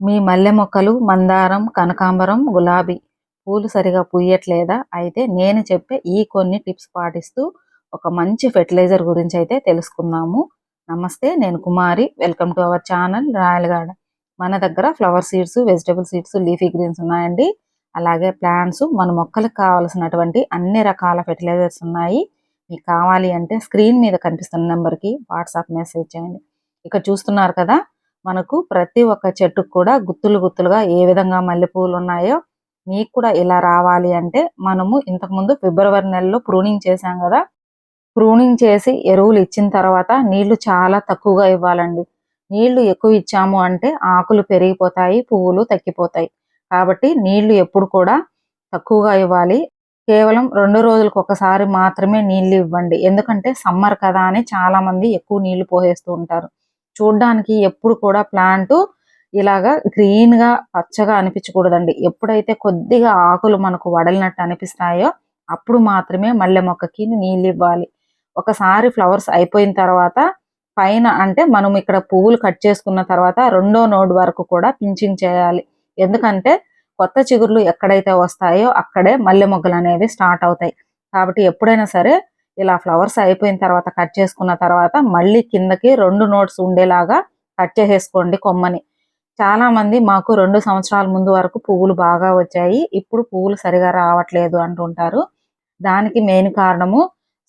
మీ మల్లె మొక్కలు మందారం కనకాంబరం గులాబీ పూలు సరిగా పూయట్లేదా? అయితే నేను చెప్పే ఈ కొన్ని టిప్స్ పాటిస్తూ ఒక మంచి ఫెర్టిలైజర్ గురించి అయితే తెలుసుకుందాము. నమస్తే నేను Kumari. Welcome to our channel royal garden మన దగ్గర flower seeds vegetable seeds leafy greens ఉన్నాయండి. అలాగే ప్లాంట్స్ మన మొక్కలకు కావాల్సినటువంటి అన్ని రకాల ఫెర్టిలైజర్స్ ఉన్నాయి. మీకు కావాలి అంటే స్క్రీన్ మీద కనిపిస్తున్న నెంబర్కి వాట్సాప్ మెసేజ్ చేయండి. ఇక్కడ చూస్తున్నారు కదా మనకు ప్రతి ఒక్క చెట్టుకు కూడా గుత్తులు గుత్తులుగా ఏ విధంగా మల్లెపూలు ఉన్నాయో మీకు కూడా ఇలా రావాలి అంటే మనము ఇంతకుముందు ఫిబ్రవరి నెలలో ప్రూనింగ్ చేసాం కదా. ప్రూనింగ్ చేసి ఎరువులు ఇచ్చిన తర్వాత నీళ్ళు చాలా తక్కువగా ఇవ్వాలండి. నీళ్ళు ఎక్కువ ఇచ్చాము అంటే ఆకులు పెరిగిపోతాయి పువ్వులు తగ్గిపోతాయి. కాబట్టి నీళ్ళు ఎప్పుడు కూడా తక్కువగా ఇవ్వాలి. కేవలం రెండు రోజులకు ఒకసారి మాత్రమే నీళ్ళు ఇవ్వండి. ఎందుకంటే సమ్మర్ కదా అని చాలా మంది ఎక్కువ నీళ్ళు పోసేస్తూ ఉంటారు. చూడ్డానికి ఎప్పుడు కూడా ప్లాంట్ ఇలాగా గ్రీన్గా పచ్చగా అనిపించకూడదండి. ఎప్పుడైతే కొద్దిగా ఆకులు మనకు వడలినట్టు అనిపిస్తాయో అప్పుడు మాత్రమే మల్లె మొక్కకి నీళ్ళు ఇవ్వాలి. ఒకసారి ఫ్లవర్స్ అయిపోయిన తర్వాత పైన అంటే మనం ఇక్కడ పువ్వులు కట్ చేసుకున్న తర్వాత రెండో నోడ్ వరకు కూడా పించింగ్ చేయాలి. ఎందుకంటే కొత్త చిగుర్లు ఎక్కడైతే వస్తాయో అక్కడే మల్లె మొగ్గలు అనేవి స్టార్ట్ అవుతాయి. కాబట్టి ఎప్పుడైనా సరే ఇలా ఫ్లవర్స్ అయిపోయిన తర్వాత కట్ చేసుకున్న తర్వాత మళ్ళీ కిందకి రెండు నోట్స్ ఉండేలాగా కట్ చేసేసుకోండి కొమ్మని. చాలా మంది మాకు రెండు సంవత్సరాల ముందు వరకు పువ్వులు బాగా వచ్చాయి. ఇప్పుడు పువ్వులు సరిగా రావట్లేదు అంటుంటారు. దానికి మెయిన్ కారణము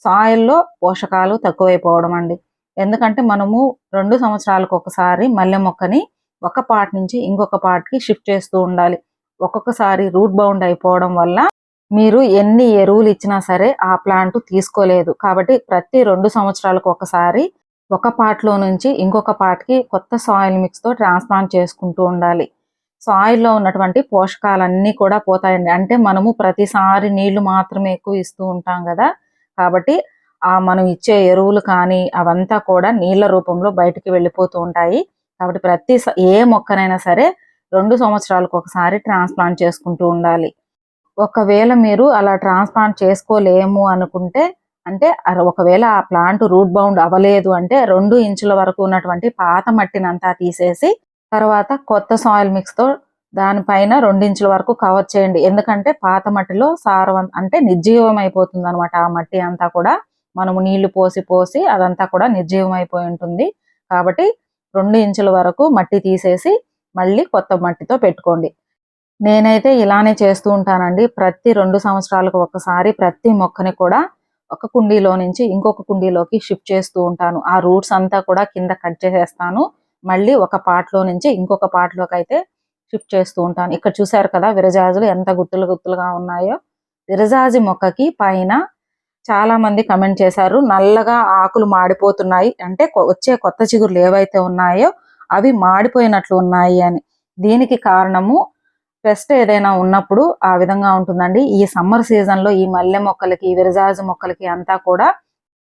సాయిల్లో పోషకాలు తక్కువైపోవడం అండి. ఎందుకంటే మనము రెండు సంవత్సరాలకు ఒకసారి మల్లె మొక్కని ఒక పార్ట్ నుంచి ఇంకొక పాట్కి షిఫ్ట్ చేస్తూ ఉండాలి. ఒక్కొక్కసారి రూట్ బౌండ్ అయిపోవడం వల్ల మీరు ఎన్ని ఎరువులు ఇచ్చినా సరే ఆ ప్లాంట్ తీసుకోలేదు. కాబట్టి ప్రతి రెండు సంవత్సరాలకు ఒకసారి ఒక పాట్లో నుంచి ఇంకొక పార్ట్కి కొత్త సాయిల్ మిక్స్తో ట్రాన్స్ప్లాంట్ చేసుకుంటూ ఉండాలి. సాయిల్లో ఉన్నటువంటి పోషకాలన్నీ కూడా పోతాయండి. అంటే మనము ప్రతిసారి నీళ్ళు మాత్రమే ఎక్కువ ఇస్తూ ఉంటాం కదా. కాబట్టి ఆ మనం ఇచ్చే ఎరువులు కానీ అవంతా కూడా నీళ్ళ రూపంలో బయటికి వెళ్ళిపోతూ ఉంటాయి. కాబట్టి ప్రతి ఏ మొక్కనైనా సరే రెండు సంవత్సరాలకు ఒకసారి ట్రాన్స్ప్లాంట్ చేసుకుంటూ ఉండాలి. ఒకవేళ మీరు అలా ట్రాన్స్ప్లాంట్ చేసుకోలేము అనుకుంటే అంటే ఒకవేళ ఆ ప్లాంట్ రూట్ బౌండ్ అవ్వలేదు అంటే రెండు ఇంచుల వరకు ఉన్నటువంటి పాత మట్టినంతా తీసేసి తర్వాత కొత్త సాయిల్ మిక్స్తో దానిపైన రెండించుల వరకు కవర్ చేయండి. ఎందుకంటే పాత మట్టిలో సారవంత అంటే నిర్జీవం అయిపోతుంది అనమాట ఆ మట్టి అంతా కూడా. మనము నీళ్ళు పోసి పోసి అదంతా కూడా నిర్జీవం అయిపోయి ఉంటుంది. కాబట్టి రెండు ఇంచుల వరకు మట్టి తీసేసి మళ్ళీ కొత్త మట్టితో పెట్టుకోండి. నేనైతే ఇలానే చేస్తూ ఉంటానండి. ప్రతి రెండు సంవత్సరాలకు ఒకసారి ప్రతి మొక్కని కూడా ఒక కుండీలో నుంచి ఇంకొక కుండీలోకి షిఫ్ట్ చేస్తూ ఉంటాను. ఆ రూట్స్ అంతా కూడా కింద కట్ చేసేస్తాను. మళ్ళీ ఒక పాట్లో నుంచి ఇంకొక పాటలోకి అయితే షిఫ్ట్ చేస్తూ ఉంటాను. ఇక్కడ చూసారు కదా విరజాజులు ఎంత గుత్తులు గుత్తులుగా ఉన్నాయో. విరజాజి మొక్కకి పైన చాలా మంది కమెంట్ చేశారు నల్లగా ఆకులు మాడిపోతున్నాయి. అంటే వచ్చే కొత్త చిగురులు ఏవైతే ఉన్నాయో అవి మాడిపోయినట్లు ఉన్నాయి అని. దీనికి కారణము పెస్ట్ ఏదైనా ఉన్నప్పుడు ఆ విధంగా ఉంటుందండి. ఈ సమ్మర్ సీజన్లో ఈ మల్లె మొక్కలకి విరజాజు మొక్కలకి అంతా కూడా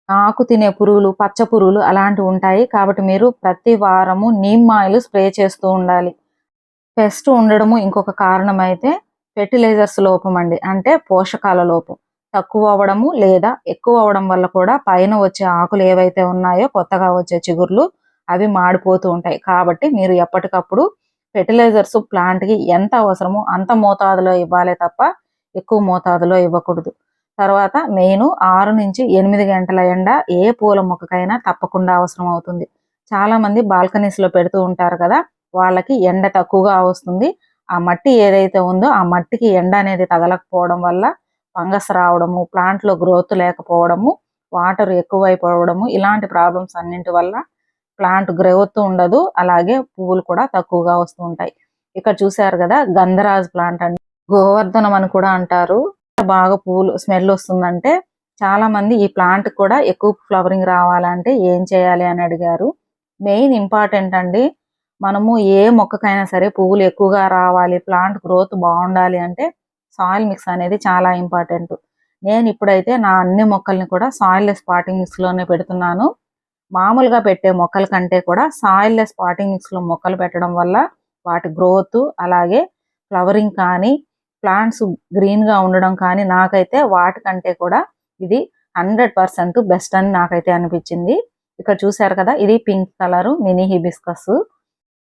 ఆకు తినే పురుగులు పచ్చ పురుగులు అలాంటివి ఉంటాయి. కాబట్టి మీరు ప్రతి వారము నీమ్ ఆయిల్ స్ప్రే చేస్తూ ఉండాలి. పెస్ట్ ఉండడము ఇంకొక కారణం అయితే ఫెర్టిలైజర్స్ లోపం అండి. అంటే పోషకాల లోపం. తక్కువ అవ్వడము లేదా ఎక్కువ అవ్వడం వల్ల కూడా పైన వచ్చే ఆకులు ఏవైతే ఉన్నాయో కొత్తగా వచ్చే చిగుర్లు అవి మాడిపోతూ ఉంటాయి. కాబట్టి మీరు ఎప్పటికప్పుడు ఫెర్టిలైజర్స్ ప్లాంట్కి ఎంత అవసరమో అంత మోతాదులో ఇవ్వాలి తప్ప ఎక్కువ మోతాదులో ఇవ్వకూడదు. తర్వాత మెయిన్ ఆరు నుంచి ఎనిమిది గంటల ఎండ ఏ పూల మొక్కకైనా తప్పకుండా అవసరం అవుతుంది. చాలా మంది బాల్కనీస్లో పెడుతూ ఉంటారు కదా వాళ్ళకి ఎండ తక్కువగా వస్తుంది. ఆ మట్టి ఏదైతే ఉందో ఆ మట్టికి ఎండ అనేది తగలకపోవడం వల్ల ఫంగస్ రావడము ప్లాంట్లో గ్రోత్ లేకపోవడము వాటర్ ఎక్కువైపోవడము ఇలాంటి ప్రాబ్లమ్స్ అన్నింటి వల్ల ప్లాంట్ గ్రోత్ ఉండదు అలాగే పువ్వులు కూడా తక్కువగా వస్తూ ఉంటాయి. ఇక్కడ చూసారు కదా గంధరాజ్ ప్లాంట్ అండి. గోవర్ధనం అని కూడా అంటారు. బాగా పువ్వులు స్మెల్ వస్తుందంటే చాలా మంది ఈ ప్లాంట్ కూడా ఎక్కువ ఫ్లవరింగ్ రావాలంటే ఏం చేయాలి అని అడిగారు. మెయిన్ ఇంపార్టెంట్ అండి మనము ఏ మొక్కకైనా సరే పువ్వులు ఎక్కువగా రావాలి ప్లాంట్ గ్రోత్ బాగుండాలి అంటే సాయిల్ మిక్స్ అనేది చాలా ఇంపార్టెంట్. నేను ఇప్పుడైతే నా అన్ని మొక్కల్ని కూడా సాయిల్ లెస్ మిక్స్లోనే పెడుతున్నాను. మామూలుగా పెట్టే మొక్కల కంటే కూడా సాయిల్ లెస్ పాటింగ్ మిక్స్లో మొక్కలు పెట్టడం వల్ల వాటి గ్రోత్ అలాగే ఫ్లవరింగ్ కానీ ప్లాంట్స్ గ్రీన్గా ఉండడం కానీ నాకైతే వాటికంటే కూడా ఇది హండ్రెడ్ పర్సెంట్ బెస్ట్ అని నాకైతే అనిపించింది. ఇక్కడ చూసారు కదా ఇది పింక్ కలర్ మినీ హిబిస్కస్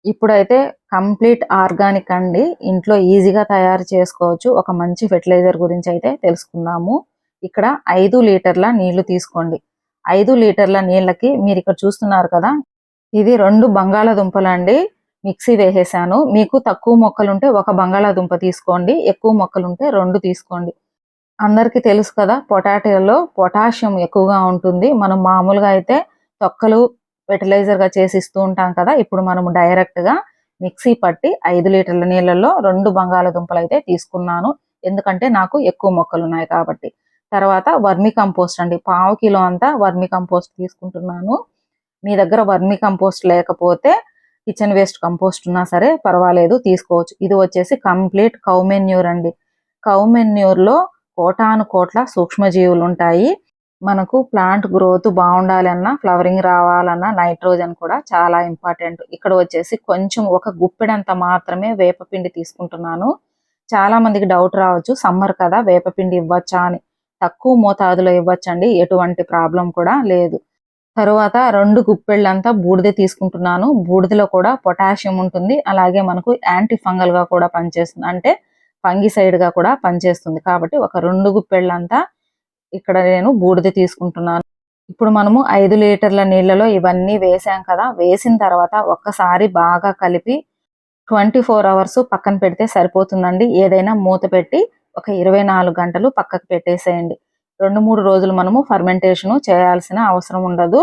ఇప్పుడైతే కంప్లీట్ ఆర్గానిక్ అండి. ఇంట్లో ఈజీగా తయారు చేసుకోవచ్చు. ఒక మంచి ఫెర్టిలైజర్ గురించి అయితే తెలుసుకుందాము. ఇక్కడ ఐదు లీటర్ల నీళ్ళు తీసుకోండి. ఐదు లీటర్ల నీళ్ళకి మీరు ఇక్కడ చూస్తున్నారు కదా ఇది రెండు బంగాళాదుంపలు అండి మిక్సీ వేసేసాను. మీకు తక్కువ మొక్కలు ఉంటే ఒక బంగాళాదుంప తీసుకోండి. ఎక్కువ మొక్కలు ఉంటే రెండు తీసుకోండి. అందరికీ తెలుసు కదా పొటాటోలో పొటాషియం ఎక్కువగా ఉంటుంది. మనం మామూలుగా అయితే తొక్కలు ఫెర్టిలైజర్గా చేసి ఇస్తూ ఉంటాం కదా ఇప్పుడు మనం డైరెక్ట్గా మిక్సీ పట్టి ఐదు లీటర్ల నీళ్ళల్లో రెండు బంగాళదుంపలు అయితే తీసుకున్నాను. ఎందుకంటే నాకు ఎక్కువ మొక్కలు ఉన్నాయి కాబట్టి. తర్వాత వర్మి కంపోస్ట్ అండి. పావు కిలో అంతా వర్మి కంపోస్ట్ తీసుకుంటున్నాను. మీ దగ్గర వర్మి కంపోస్ట్ లేకపోతే కిచెన్ వేస్ట్ కంపోస్ట్ ఉన్నా సరే పర్వాలేదు తీసుకోవచ్చు. ఇది వచ్చేసి కంప్లీట్ కౌమెన్యూర్ అండి. కౌమెన్యూర్లో కోటాను కోట్ల సూక్ష్మజీవులు ఉంటాయి. మనకు ప్లాంట్ గ్రోత్ బాగుండాలన్నా ఫ్లవరింగ్ రావాలన్నా నైట్రోజన్ కూడా చాలా ఇంపార్టెంట్. ఇక్కడ వచ్చేసి కొంచెం ఒక గుప్పెడంత మాత్రమే వేపపిండి తీసుకుంటున్నాను. చాలా మందికి డౌట్ రావచ్చు సమ్మర్ కదా వేపపిండి ఇవ్వచ్చా అని. తక్కువ మోతాదులో ఇవ్వచ్చండి. ఎటువంటి ప్రాబ్లం కూడా లేదు. తరువాత రెండు గుప్పెళ్ళంతా బూడిద తీసుకుంటున్నాను. బూడిదలో కూడా పొటాషియం ఉంటుంది. అలాగే మనకు యాంటీ ఫంగల్గా కూడా పనిచేస్తుంది. అంటే ఫంగిసైడ్గా కూడా పనిచేస్తుంది. కాబట్టి ఒక రెండు గుప్పెళ్ళంతా ఇక్కడ నేను బూడిద తీసుకుంటున్నాను. ఇప్పుడు మనము ఐదు లీటర్ల నీళ్ళలో ఇవన్నీ వేసాం కదా. వేసిన తర్వాత ఒక్కసారి బాగా కలిపి ట్వంటీ ఫోర్ అవర్స్ పక్కన పెడితే సరిపోతుందండి. ఏదైనా మూత పెట్టి ఒక ఇరవై నాలుగు గంటలు పక్కకు పెట్టేసేయండి. రెండు మూడు రోజులు మనము ఫర్మెంటేషన్ చేయాల్సిన అవసరం ఉండదు.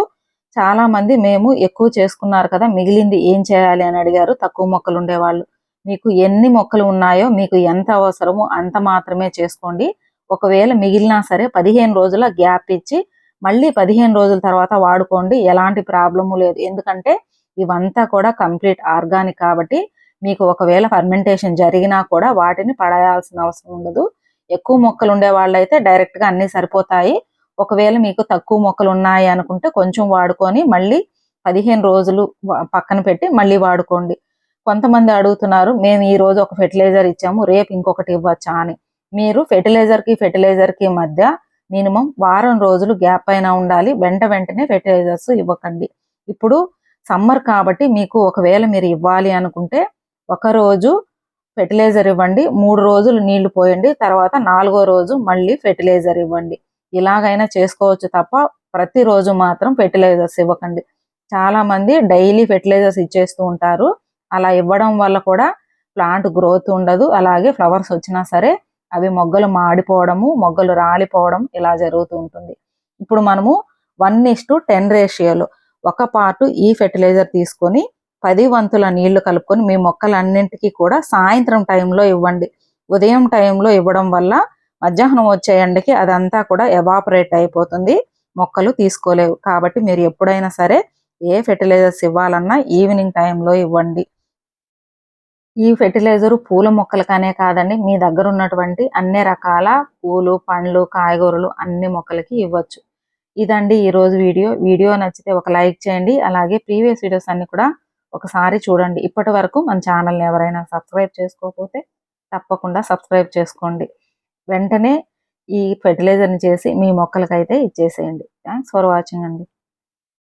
చాలా మంది మేము ఎక్కువ చేసుకున్నారు కదా మిగిలింది ఏం చేయాలి అని అడిగారు. తక్కువ మొక్కలు ఉండేవాళ్ళు. మీకు ఎన్ని మొక్కలు ఉన్నాయో మీకు ఎంత అవసరమో అంత మాత్రమే చేసుకోండి. ఒకవేళ మిగిలినా సరే పదిహేను రోజుల గ్యాప్ ఇచ్చి మళ్ళీ పదిహేను రోజుల తర్వాత వాడుకోండి. ఎలాంటి ప్రాబ్లము లేదు. ఎందుకంటే ఇవంతా కూడా కంప్లీట్ ఆర్గానిక్ కాబట్టి మీకు ఒకవేళ ఫర్మెంటేషన్ జరిగినా కూడా వాటిని పడేయాల్సిన అవసరం ఉండదు. ఎక్కువ మొక్కలు ఉండే వాళ్ళైతే డైరెక్ట్గా అన్ని సరిపోతాయి. ఒకవేళ మీకు తక్కువ మొక్కలు ఉన్నాయి అనుకుంటే కొంచెం వాడుకొని మళ్ళీ పదిహేను రోజులు పక్కన పెట్టి మళ్ళీ వాడుకోండి. కొంతమంది అడుగుతున్నారు మేము ఈ రోజు ఒక ఫెర్టిలైజర్ ఇచ్చాము రేపు ఇంకొకటి ఇవ్వచ్చా? అని. మీరు ఫెర్టిలైజర్కి ఫెర్టిలైజర్కి మధ్య మినిమం వారం రోజులు గ్యాప్ అయినా ఉండాలి. వెంట వెంటనే ఫెర్టిలైజర్స్ ఇవ్వకండి. ఇప్పుడు సమ్మర్ కాబట్టి మీకు ఒకవేళ మీరు ఇవ్వాలి అనుకుంటే ఒక రోజు ఫెర్టిలైజర్ ఇవ్వండి మూడు రోజులు నీళ్ళు పోయండి తర్వాత నాలుగో రోజు మళ్ళీ ఫెర్టిలైజర్ ఇవ్వండి. ఇలాగైనా చేసుకోవచ్చు తప్ప ప్రతిరోజు మాత్రం ఫెర్టిలైజర్స్ ఇవ్వకండి. చాలా మంది డైలీ ఫెర్టిలైజర్స్ ఇచ్చేస్తూ ఉంటారు. అలా ఇవ్వడం వల్ల కూడా ప్లాంట్ గ్రోత్ ఉండదు. అలాగే ఫ్లవర్స్ వచ్చినా సరే అవి మొగ్గలు మాడిపోవడము మొగ్గలు రాలిపోవడం ఇలా జరుగుతూ ఉంటుంది. ఇప్పుడు మనము వన్ ఇస్ టు టెన్ రేషియోలో. ఒక పార్ట్ ఈ ఫెర్టిలైజర్ తీసుకొని పది వంతుల నీళ్ళు కలుపుకొని మీ మొక్కలన్నింటికి కూడా సాయంత్రం టైంలో ఇవ్వండి. ఉదయం టైంలో ఇవ్వడం వల్ల మధ్యాహ్నం వచ్చే ఎండకి అదంతా కూడా ఎవాపరేట్ అయిపోతుంది. మొక్కలు తీసుకోలేవు. కాబట్టి మీరు ఎప్పుడైనా సరే ఏ ఫెర్టిలైజర్స్ ఇవ్వాలన్నా ఈవినింగ్ టైంలో ఇవ్వండి. ఈ ఫెర్టిలైజర్ పూల మొక్కలకనే కాదండి మీ దగ్గర ఉన్నటువంటి అన్ని రకాల పూలు పండ్లు కాయగూరలు అన్ని మొక్కలకి ఇవ్వచ్చు. ఇదండి ఈరోజు వీడియో. వీడియో నచ్చితే ఒక లైక్ చేయండి. అలాగే ప్రీవియస్ వీడియోస్ అన్ని కూడా ఒకసారి చూడండి. ఇప్పటి వరకు మన ఛానల్ని ఎవరైనా సబ్స్క్రైబ్ చేసుకోకపోతే తప్పకుండా సబ్స్క్రైబ్ చేసుకోండి. వెంటనే ఈ ఫెర్టిలైజర్ని చేసి మీ మొక్కలకైతే ఇచ్చేసేయండి. థ్యాంక్స్ ఫర్ వాచింగ్ అండి.